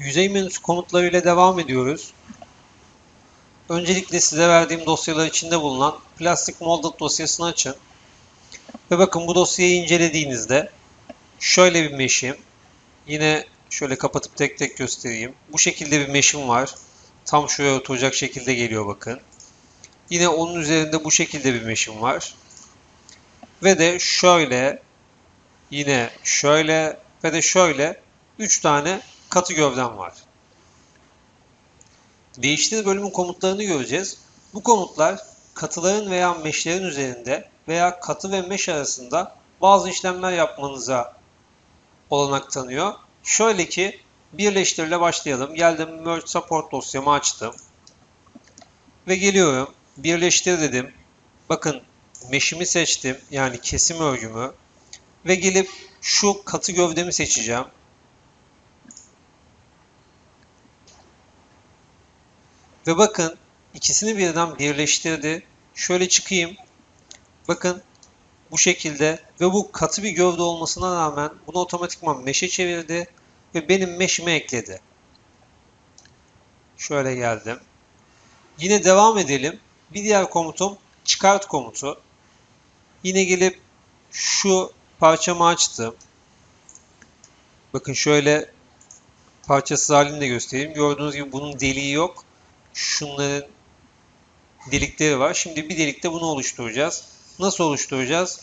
Yüzey menüsü komutlarıyla devam ediyoruz. Öncelikle size verdiğim dosyalar içinde bulunan plastik molded dosyasını açın. Ve bakın bu dosyayı incelediğinizde şöyle bir meşim. Yine şöyle kapatıp tek tek göstereyim. Bu şekilde bir meşim var. Tam şuraya oturacak şekilde geliyor bakın. Yine onun üzerinde bu şekilde bir meşim var. Ve de şöyle yine şöyle ve de şöyle 3 tane katı gövdem var. Değiştir bölümün komutlarını göreceğiz. Bu komutlar katıların veya meşlerin üzerinde veya katı ve meş arasında bazı işlemler yapmanıza olanak tanıyor. Şöyle ki birleştirle başlayalım. Geldim Merge Support dosyamı açtım. Ve geliyorum. Birleştir dedim. Bakın meşimi seçtim. Yani kesim örgümü. Ve gelip şu katı gövdemi seçeceğim. Ve bakın ikisini birden birleştirdi. Şöyle çıkayım. Bakın bu şekilde ve bu katı bir gövde olmasına rağmen bunu otomatikman meşe çevirdi ve benim meşime ekledi. Şöyle geldim. Yine devam edelim. Bir diğer komutum çıkart komutu. Yine gelip şu parçamı açtım. Bakın şöyle parçasız halini de göstereyim. Gördüğünüz gibi bunun deliği yok. Şunların delikleri var. Şimdi bir delikte bunu oluşturacağız. Nasıl oluşturacağız?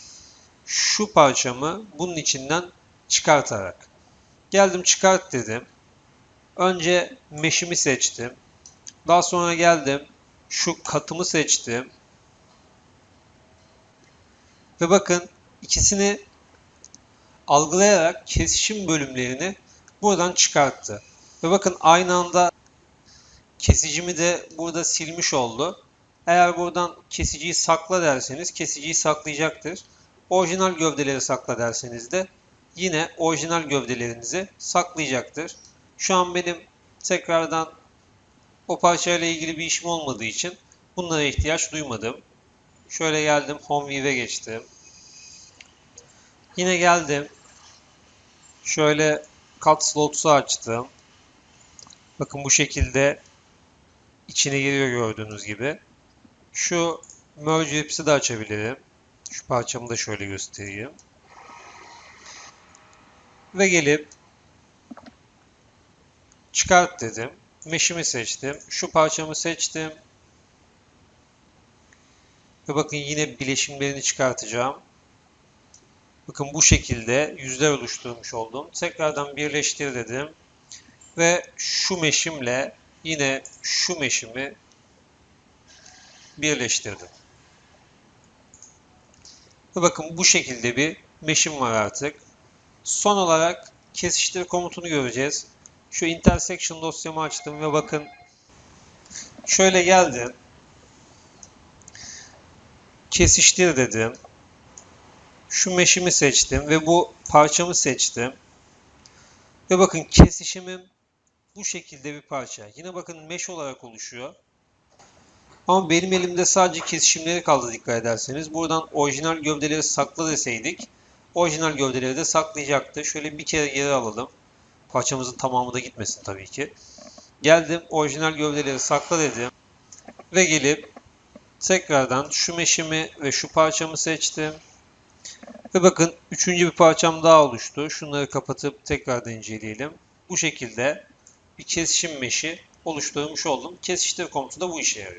Şu parçamı bunun içinden çıkartarak. Geldim çıkart dedim. Önce meşimi seçtim. Daha sonra geldim. Şu katımı seçtim. Ve bakın ikisini algılayarak kesişim bölümlerini buradan çıkarttı. Ve bakın aynı anda kesicimi de burada silmiş oldu. Eğer buradan kesiciyi sakla derseniz kesiciyi saklayacaktır. Orijinal gövdeleri sakla derseniz de yine orijinal gövdelerinizi saklayacaktır. Şu an benim tekrardan o parçayla ilgili bir işim olmadığı için bunlara ihtiyaç duymadım. Şöyle geldim Home View'e geçtim. Yine geldim. Şöyle cut slots'u açtım. Bakın bu şekilde içine giriyor gördüğünüz gibi. Şu merge ellips'i de açabilirim. Şu parçamı da şöyle göstereyim. Ve gelip çıkart dedim. Mesh'imi seçtim. Şu parçamı seçtim. Ve bakın yine bileşimlerini çıkartacağım. Bakın bu şekilde yüzler oluşturmuş oldum. Tekrardan birleştir dedim. Ve şu meşimle yine şu meşimi birleştirdim. Ve bakın bu şekilde bir meşim var artık. Son olarak kesiştir komutunu göreceğiz. Şu intersection dosyamı açtım ve bakın şöyle geldim. Kesiştir dedim. Şu meşimi seçtim ve bu parçamı seçtim. Ve bakın kesişimim bu şekilde bir parça. Yine bakın mesh olarak oluşuyor. Ama benim elimde sadece kesişimleri kaldı dikkat ederseniz. Buradan orijinal gövdeleri sakla deseydik orijinal gövdeleri de saklayacaktı. Şöyle bir kere geri alalım. Parçamızın tamamı da gitmesin tabii ki. Geldim orijinal gövdeleri sakla dedim. Ve gelip tekrardan şu meşimi ve şu parçamı seçtim. Ve bakın üçüncü bir parçam daha oluştu. Şunları kapatıp tekrardan inceleyelim. Bu şekilde bir kesişim meşi oluşturmuş oldum. Kesiştir komutu da bu işe yarıyor.